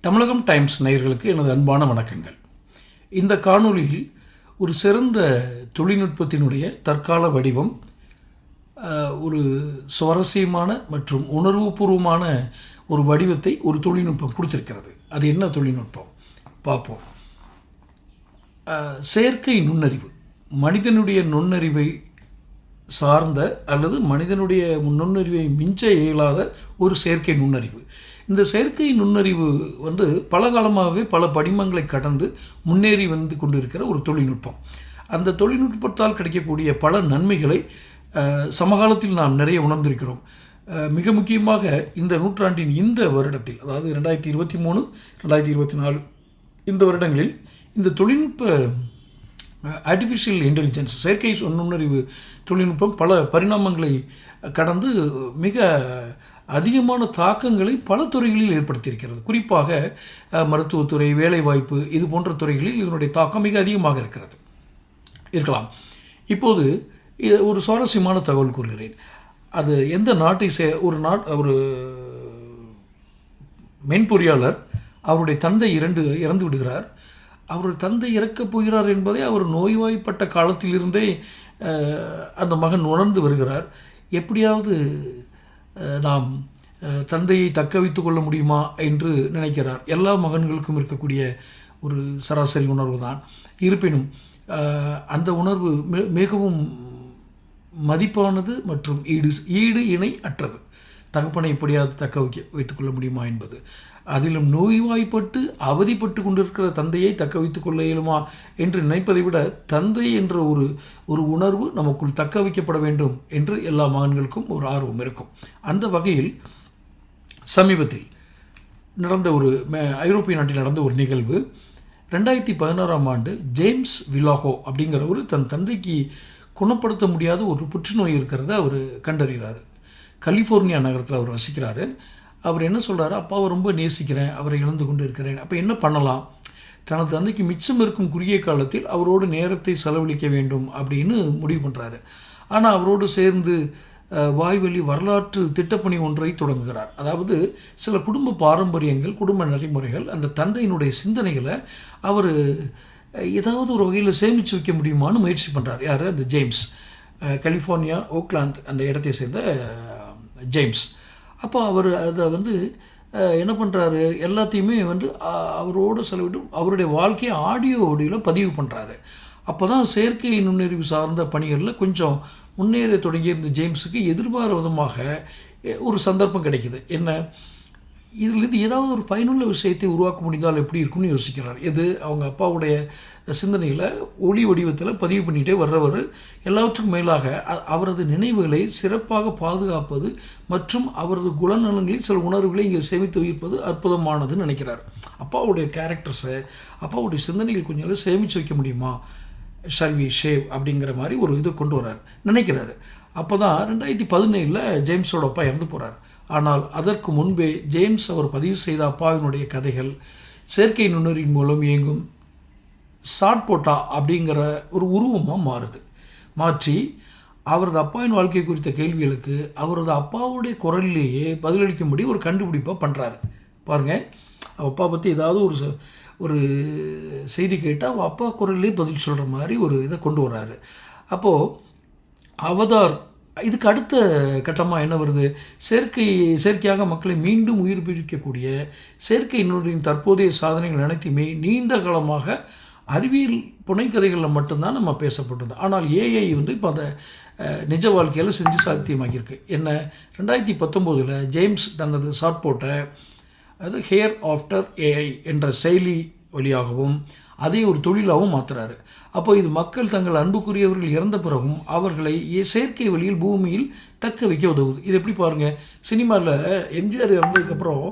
தமிழகம் times நேயர்களுக்கு எனது அன்பான வணக்கங்கள். இந்த காணொளியில் ஒரு சிறந்த தொழில்நுட்பத்தினுடைய தற்கால வடிவம் ஒரு சுவாரஸ்யமான மற்றும் உணர்வுபூர்வமான ஒரு வடிவத்தை ஒரு தொழில்நுட்பம் கொடுத்திருக்கிறது. அது என்ன தொழில்நுட்பம்? பார்ப்போம். செயற்கை நுண்ணறிவு. மனிதனுடைய நுண்ணறிவை சார்ந்த அல்லது மனிதனுடைய நுண்ணறிவை மிஞ்ச இயலாத ஒரு செயற்கை நுண்ணறிவு. இந்த செயற்கை நுண்ணறிவு வந்து பல காலமாகவே பல படிமங்களை கடந்து முன்னேறி வந்து கொண்டிருக்கிற ஒரு தொழில்நுட்பம். அந்த தொழில்நுட்பத்தால் கிடைக்கக்கூடிய பல நன்மைகளை சமகாலத்தில் நாம் நிறைய உணர்ந்திருக்கிறோம். மிக முக்கியமாக இந்த நூற்றாண்டின் இந்த வருடத்தில் அதாவது ரெண்டாயிரத்தி இருபத்தி மூணு ரெண்டாயிரத்தி இருபத்தி நாலு இந்த வருடங்களில் இந்த தொழில்நுட்ப ஆர்டிஃபிஷியல் இன்டெலிஜென்ஸ் செயற்கை நுண்ணறிவு தொழில்நுட்பம் பல பரிணாமங்களை கடந்து மிக அதிகமான தாக்கங்களை பல துறைகளில் ஏற்படுத்தியிருக்கிறது. குறிப்பாக மருத்துவத்துறை வேலைவாய்ப்பு இது போன்ற துறைகளில் இதனுடைய தாக்கம் மிக அதிகமாக இருக்கிறது. இருக்கலாம். இப்போது இது ஒரு சுவாரஸ்யமான தகவல் கூறுகிறேன். அது எந்த நாட்டை சே ஒரு நாட் ஒரு மென்பொறியாளர் அவருடைய தந்தை இரண்டு இறந்து விடுகிறார். அவருடைய தந்தை இறக்கப் போகிறார் என்பதை அவர் நோய்வாய்ப்பட்ட காலத்திலிருந்தே அந்த மகன் உணர்ந்து வருகிறார். எப்படியாவது நாம் தந்தையை தக்க வைத்து கொள்ள முடியுமா என்று நினைக்கிறார். எல்லா மகன்களுக்கும் இருக்கக்கூடிய ஒரு சராசரி உணர்வு தான் இருப்பினும் அந்த உணர்வு மிகவும் மதிப்பானது மற்றும் ஈடு ஈடு இணை அற்றது. தகப்பனை எப்படியாவது தக்க வைக்க வைத்துக்கொள்ள முடியுமா என்பது. அதிலும் நோய்வாய்ப்பட்டு அவதிப்பட்டு கொண்டிருக்கிற தந்தையை தக்க வைத்துக் கொள்ள இயலுமா என்று நினைப்பதை விட தந்தை என்ற ஒரு ஒரு உணர்வு நமக்குள் தக்க வைக்கப்பட வேண்டும் என்று எல்லா மகன்களுக்கும் ஒரு ஆர்வம் இருக்கும். அந்த வகையில் சமீபத்தில் நடந்த ஒரு ம- ஐரோப்பிய நாட்டில் நடந்த ஒரு நிகழ்வு ரெண்டாயிரத்தி பதினாறாம் ஆண்டு ஜேம்ஸ் விலாகோ அப்படிங்கிறவர் தன் தந்தைக்கு குணப்படுத்த முடியாத ஒரு புற்றுநோய் இருக்கிறத அவர் கண்டறிகிறார். கலிஃபோர்னியா நகரத்தில் அவர் வசிக்கிறாரு. அவர் என்ன சொல்கிறாரு அப்பாவை ரொம்ப நேசிக்கிறேன் அவரை இழந்து கொண்டு இருக்கிறேன் அப்போ என்ன பண்ணலாம்? தனது தந்தைக்கு மிச்சம் இருக்கும் குறுகிய காலத்தில் அவரோடு நேரத்தை செலவழிக்க வேண்டும் அப்படின்னு முடிவு பண்ணுறாரு ஆனால் அவரோடு சேர்ந்து வாய்வழி வரலாற்று திட்டப்பணி ஒன்றை தொடங்குகிறார். அதாவது சில குடும்ப பாரம்பரியங்கள் குடும்ப நடைமுறைகள் அந்த தந்தையினுடைய சிந்தனைகளை அவர் ஏதாவது ஒரு வகையில் சேமித்து வைக்க முடியுமான்னு முயற்சி பண்ணுறார் யார்? அந்த ஜேம்ஸ். கலிஃபோர்னியா ஓக்லாந்து அந்த இடத்தை சேர்ந்த ஜேம்ஸ். அப்போ அவர் அதை வந்து என்ன பண்ணுறாரு எல்லாத்தையுமே வந்து அவரோடு செலவிட்டு அவருடைய வாழ்க்கையை ஆடியோ ஆடியோவில் பதிவு பண்ணுறாரு அப்போ தான் செயற்கை நுண்ணறிவு சார்ந்த பணிகளில் கொஞ்சம் முன்னேற தொடங்கியிருந்த ஜேம்ஸுக்கு எதிர்பாராத விதமாக ஒரு சந்தர்ப்பம் கிடைக்கிது. என்ன? இதிலிருந்து ஏதாவது ஒரு பயனுள்ள விஷயத்தை உருவாக்க முடிந்தால் எப்படி இருக்கும்னு யோசிக்கிறார். எது? அவங்க அப்பாவுடைய சிந்தனையில் ஒளி வடிவத்தில் பதிவு பண்ணிகிட்டே வர்றவர். எல்லாவற்றுக்கும் மேலாக அவரது நினைவுகளை சிறப்பாக பாதுகாப்பது மற்றும் அவரது குலநலங்களில் சில உணர்வுகளை இங்கே சேமித்து வைப்பது அற்புதமானதுன்னு நினைக்கிறார். அப்பாவுடைய கேரக்டர்ஸை அப்பாவுடைய சிந்தனைகள் கொஞ்சம் சேமித்து வைக்க முடியுமா? ஷல்வி ஷேவ் அப்படிங்கிற மாதிரி ஒரு இதை கொண்டு வரார் நினைக்கிறாரு. அப்போ தான் ரெண்டாயிரத்தி பதினேழில் ஜேம்ஸோட அப்பா இறந்து போகிறார் ஆனால் அதற்கு முன்பே ஜேம்ஸ் அவர் பதிவு செய்த அப்பாவினுடைய கதைகள் செயற்கை நுண்ணறிவின் மூலம் இயங்கும். சாட்போட்டா அப்படிங்கிற ஒரு உருவமாக மாறுது. மாற்றி அவரது அப்பாவின் வாழ்க்கை குறித்த கேள்விகளுக்கு அவரது அப்பாவுடைய குரலிலேயே பதிலளிக்கும்படி ஒரு கண்டுபிடிப்பாக பண்ணுறாரு பாருங்கள் அப்பா பற்றி ஏதாவது ஒரு ச- ஒரு செய்தி கேட்டால் அவள் அப்பா குரல்லே பதில் சொல்கிற மாதிரி ஒரு இதை கொண்டு வர்றாரு. அப்போது அவதார் இதுக்கு அடுத்த கட்டமாக என்ன வருது? செயற்கை செயற்கையாக மக்களை மீண்டும் உயிர்ப்பிக்கக்கூடிய செயற்கை நூலின் தற்போதைய சாதனைகள் அனைத்துமே நீண்ட காலமாக அறிவியல் புனைக்கதைகளில் மட்டும்தான் நம்ம பேசப்பட்டது ஆனால் ஏஐ வந்து இப்போ அந்த நிஜ வாழ்க்கையில் செஞ்சு சாத்தியமாகியிருக்கு என்ன? ரெண்டாயிரத்தி பத்தொம்போதில் ஜேம்ஸ் தனது ஷார்ட் போட்ட அது ஹேர் ஆஃப்டர் ஏஐ என்ற செயலி வழியாகவும் அதை ஒரு தொழிலாகவும் மாற்றுறாரு அப்போ இது மக்கள் தங்கள் அன்புக்குரியவர்கள் இறந்த பிறகும் அவர்களை செயற்கை வழியில் பூமியில் தக்க வைக்க உதவுது. இது எப்படி பாருங்கள் சினிமாவில் எம்ஜிஆர் இறந்ததுக்கப்புறம்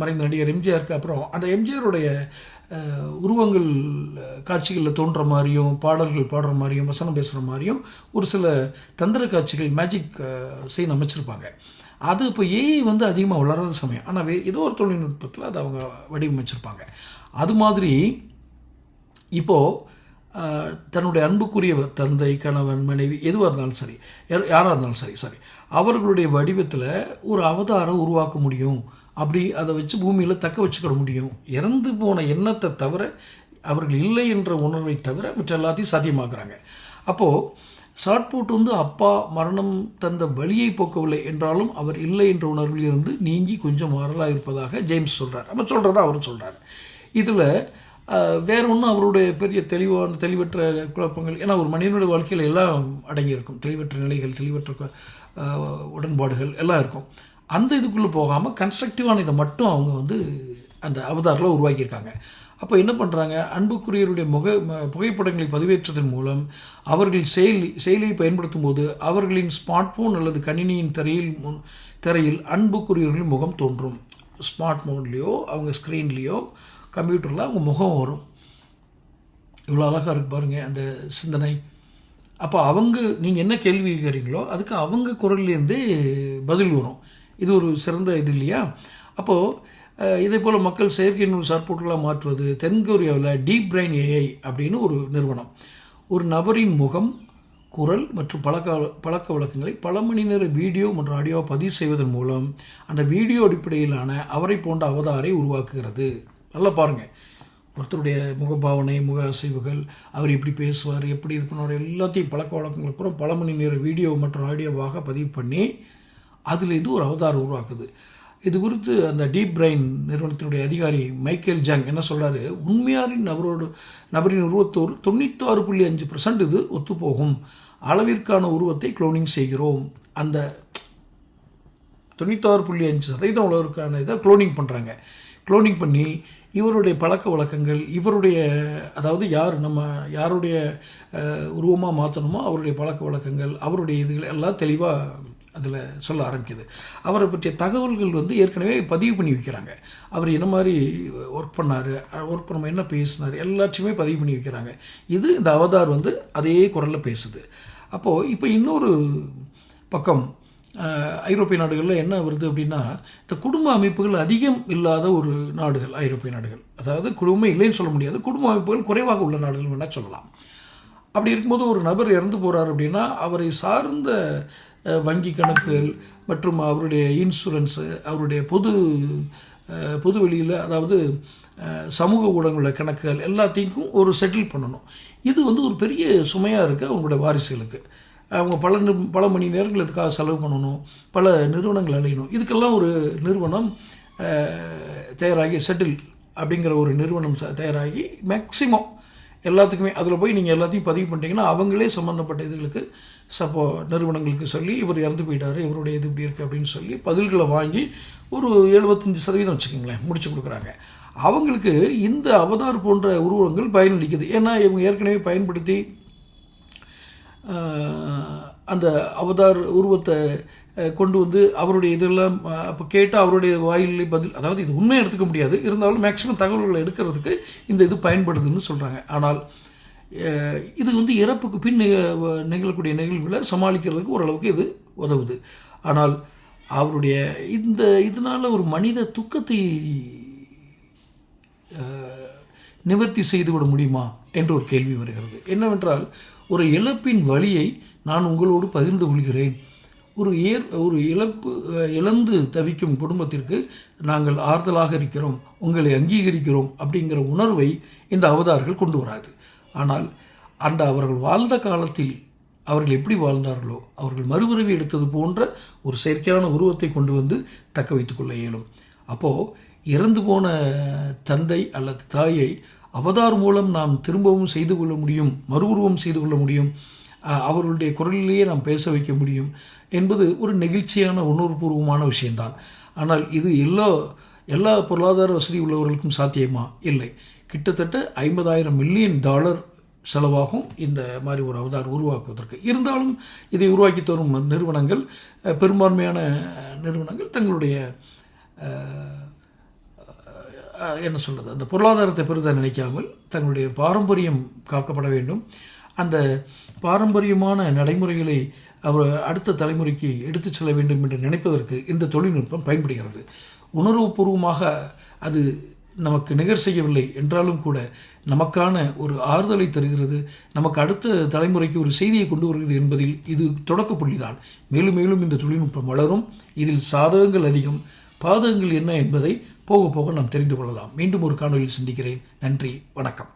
மறைந்த நடிகர் எம்ஜிஆருக்கு அப்புறம் அந்த எம்ஜிஆருடைய உருவங்கள் காட்சிகளில் தோன்ற மாதிரியும் பாடல்கள் பாடுற மாதிரியும் வசனம் பேசுகிற மாதிரியும் ஒரு சில தந்திர காட்சிகள் மேஜிக் சீன் அமைச்சிருப்பாங்க. அது இப்போ ஏஐ வந்து அதிகமாக வளராத சமயம். ஆனால் வே ஏதோ ஒரு தொழில்நுட்பத்தில் அதை அவங்க வடிவமைச்சிருப்பாங்க. அது மாதிரி இப்போது தன்னுடைய அன்புக்குரியவர் தந்தை கணவன் மனைவி எதுவாக இருந்தாலும் சரி யார்- யாராக இருந்தாலும் சரி சரி அவர்களுடைய வடிவத்தில் ஒரு அவதாரம் உருவாக்க முடியும். அப்படி அதை வச்சு பூமியில் தக்க வச்சுக்கிட முடியும். இறந்து போன எண்ணத்தை தவிர அவர்கள் இல்லை என்ற உணர்வை தவிர மற்ற எல்லாத்தையும் சாத்தியமாக்குறாங்க. அப்போது ஷார்ட்புட் வந்து அப்பா மரணம் தந்த வழியை போக்கவில்லை என்றாலும் அவர் இல்லை என்ற உணர்வில் இருந்து நீங்கி கொஞ்சம் மாறலாக இருப்பதாக ஜேம்ஸ் சொல்கிறார் நம்ம சொல்கிறதா அவரும் சொல்கிறார் இதில் வேற ஒன்றும் அவருடைய பெரிய தெளிவான தெளிவற்ற குழப்பங்கள். ஏன்னா ஒரு மனிதனுடைய வாழ்க்கையில் எல்லாம் அடங்கியிருக்கும். தெளிவற்ற நிலைகள் தெளிவற்ற உடன்பாடுகள் எல்லாம் இருக்கும். அந்த இதுக்குள்ளே போகாமல் கன்ஸ்ட்ரக்டிவான இதை மட்டும் அவங்க வந்து அந்த அவதாரில் உருவாக்கியிருக்காங்க. அப்போ என்ன பண்ணுறாங்க அன்புக்குரியருடைய முக புகைப்படங்களை பதிவேற்றதன் மூலம் அவர்கள் செயலி செயலியை பயன்படுத்தும் போது அவர்களின் ஸ்மார்ட் ஃபோன் அல்லது கணினியின் திரையில் முன் திரையில் அன்புக்குரியவர்களின் முகம் தோன்றும். ஸ்மார்ட் ஃபோன்லேயோ அவங்க ஸ்க்ரீன்லேயோ கம்ப்யூட்டரில் அவங்க முகம் வரும். இவ்வளோ அழகாக இருக்கு பாருங்கள் அந்த சிந்தனை. அப்போ அவங்க நீங்கள் என்ன கேள்வி கேட்குறீங்களோ அதுக்கு அவங்க குரல்லேருந்து பதில் வரும். இது ஒரு சிறந்த இது இல்லையா? அப்போது இதே போல் மக்கள் செயற்கை நூல் சார்போட்டுகளாக மாற்றுவது தென்கொரியாவில் டீப் பிரைன் ஏஐ அப்படின்னு ஒரு நிறுவனம். ஒரு நபரின் முகம் குரல் மற்றும் பழக்க பழக்க வழக்கங்களை பல மணி நேர வீடியோ மற்றும் ஆடியோ பதிவு செய்வதன் மூலம் அந்த வீடியோ அடிப்படையிலான அவரை போன்ற அவதாரை உருவாக்குகிறது. நல்லா பாருங்கள் ஒருத்தருடைய முகபாவனை முக அசைவுகள் அவர் எப்படி பேசுவார் எப்படி இது பண்ணுவார் எல்லாத்தையும் பழக்க வழக்கங்கள் பூரா பல மணி நேர வீடியோ மற்றும் ஆடியோவாக பதிவு பண்ணி அதுலேருந்து ஒரு அவதாரம் உருவாக்குது. இது குறித்து அந்த டீப் பிரைன் நிறுவனத்தினுடைய அதிகாரி மைக்கேல் ஜங் என்ன சொல்கிறாரு உண்மையாரின் நபரோடு நபரின் உருவத்தோடு தொண்ணூத்தாறு புள்ளி அஞ்சு பர்சன்ட் இது ஒத்துப்போகும். அளவிற்கான உருவத்தை குளோனிங் செய்கிறோம். அந்த தொண்ணூத்தாறு புள்ளி அஞ்சு சதவீதம் உள்ளவருக்கான இதை குளோனிங் பண்ணுறாங்க குளோனிங் பண்ணி இவருடைய பழக்க வழக்கங்கள் இவருடைய அதாவது யார் நம்ம யாருடைய உருவமாக மாற்றணுமோ அவருடைய பழக்க வழக்கங்கள் அவருடைய இதுகள் எல்லாம் தெளிவாக அதில் சொல்ல ஆரம்பிக்குது. அவரை பற்றிய தகவல்கள் வந்து ஏற்கனவே பதிவு பண்ணி வைக்கிறாங்க. அவர் என்ன மாதிரி ஒர்க் பண்ணார் ஒர்க் பண்ண என்ன பேசினார் எல்லாத்தையுமே பதிவு பண்ணி வைக்கிறாங்க. இது இந்த அவதார் வந்து அதே குரலில் பேசுது. அப்போது இப்போ இன்னொரு பக்கம் ஐரோப்பிய நாடுகளில் என்ன வருது அப்படின்னா இந்த குடும்ப அமைப்புகள் அதிகம் இல்லாத ஒரு நாடுகள் ஐரோப்பிய நாடுகள். அதாவது குடும்பம் இல்லைன்னு சொல்ல முடியாது குடும்ப அமைப்புகள் குறைவாக உள்ள நாடுகள் வேணால் சொல்லலாம். அப்படி இருக்கும்போது ஒரு நபர் இறந்து போகிறார் அப்படின்னா அவரை சார்ந்த வங்கி கணக்குகள் மற்றும் அவருடைய இன்சூரன்ஸு அவருடைய பொது பொதுவெளியில் பொது வெளியில் அதாவது சமூக ஊடகங்கள கணக்குகள் எல்லாத்தையும் ஒரு செட்டில் பண்ணணும். இது வந்து ஒரு பெரிய சுமையாக இருக்குது அவங்களுடைய வாரிசுகளுக்கு. அவங்க பல நி- பல மணி நேரங்கள் இதுக்காக செலவு பண்ணணும் பல நிறுவனங்கள் அலையணும். இதுக்கெல்லாம் ஒரு நிறுவனம் தயாராகி செட்டில் அப்படிங்கிற ஒரு நிறுவனம் ச- தயாராகி மேக்சிமம் எல்லாத்துக்குமே அதில் போய் நீங்கள் எல்லாத்தையும் பதிவு பண்ணிட்டீங்கன்னா அவங்களே சம்மந்தப்பட்ட இதுகளுக்கு சப்போ நிறுவனங்களுக்கு சொல்லி இவர் இறந்து போயிட்டார் இவருடைய இது இப்படி இருக்குது அப்படின்னு சொல்லி பதில்களை வாங்கி ஒரு எழுபத்தஞ்சு சதவீதம் வச்சுக்கோங்களேன் முடிச்சு கொடுக்குறாங்க. அவங்களுக்கு இந்த அவதார் போன்ற உருவங்கள் பயனளிக்குது. ஏன்னா இவங்க ஏற்கனவே பயன்படுத்தி அந்த அவதார் உருவத்தை கொண்டு வந்து அவருடைய இதெல்லாம் அப்போ கேட்டால் அவருடைய வாயிலே பதில் அதாவது இது உண்மையை எடுத்துக்க முடியாது. இருந்தாலும் மேக்ஸிமம் தகவல்களை எடுக்கிறதுக்கு இந்த இது பயன்படுதுன்னு சொல்கிறாங்க ஆனால் இது வந்து இறப்புக்கு பின் நிகழக்கூடிய நிகழ்வுகளை சமாளிக்கிறதுக்கு ஓரளவுக்கு இது உதவுது. ஆனால் அவருடைய இந்த இதனால் ஒரு மனித துக்கத்தை நிவர்த்தி செய்துவிட முடியுமா என்ற ஒரு கேள்வி வருகிறது. என்னவென்றால் ஒரு இழப்பின் வழியை நான் உங்களோடு பகிர்ந்து கொள்கிறேன். ஒரு ஏர் ஒரு இழப்பு இழந்து தவிக்கும் குடும்பத்திற்கு நாங்கள் ஆறுதலாக இருக்கிறோம் உங்களை அங்கீகரிக்கிறோம் அப்படிங்கிற உணர்வை இந்த அவதார்கள் கொண்டு வராது. ஆனால் அந்த அவர்கள் வாழ்ந்த காலத்தில் அவர்கள் எப்படி வாழ்ந்தார்களோ அவர்கள் மறுபிறவி எடுத்தது போன்ற ஒரு செயற்கையான உருவத்தை கொண்டு வந்து தக்க வைத்துக் கொள்ள இயலும். அப்போது இறந்து போன தந்தை அல்லது தாயை அவதார் மூலம் நாம் திரும்பவும் செய்து கொள்ள முடியும் மறு உருவம் செய்து கொள்ள முடியும் அவர்களுடைய குரலிலேயே நாம் பேச வைக்க முடியும் என்பது ஒரு நெகிழ்ச்சியான உணர்வுபூர்வமான விஷயம்தான். ஆனால் இது எல்லா எல்லா பொருளாதார வசதி உள்ளவர்களுக்கும் சாத்தியமா? இல்லை. கிட்டத்தட்ட ஐம்பதாயிரம் மில்லியன் டாலர் செலவாகும் இந்த மாதிரி ஒரு அவதார் உருவாக்குவதற்கு. இருந்தாலும் இதை உருவாக்கி தரும் நிறுவனங்கள் பெரும்பான்மையான நிறுவனங்கள் தங்களுடைய என்ன சொல்கிறது அந்த பொருளாதாரத்தை பெரிதாக நினைக்காமல் தங்களுடைய பாரம்பரியம் காக்கப்பட வேண்டும். அந்த பாரம்பரியமான நடைமுறைகளை அவர் அடுத்த தலைமுறைக்கு எடுத்துச் செல்ல வேண்டும் என்று நினைப்பதற்கு இந்த தொழில்நுட்பம் பயன்படுகிறது. உணர்வுபூர்வமாக அது நமக்கு நிகர் செய்யவில்லை என்றாலும் கூட நமக்கான ஒரு ஆறுதலை தருகிறது. நமக்கு அடுத்த தலைமுறைக்கு ஒரு செய்தியை கொண்டு வருகிறது என்பதில் இது தொடக்க புள்ளிதான். மேலும் மேலும் இந்த தொழில்நுட்பம் வளரும். இதில் சாதகங்கள் அதிகம். பாதகங்கள் என்ன என்பதை போக போக நாம் தெரிந்து கொள்ளலாம். மீண்டும் ஒரு காணொலியில் சந்திக்கிறேன். நன்றி. வணக்கம்.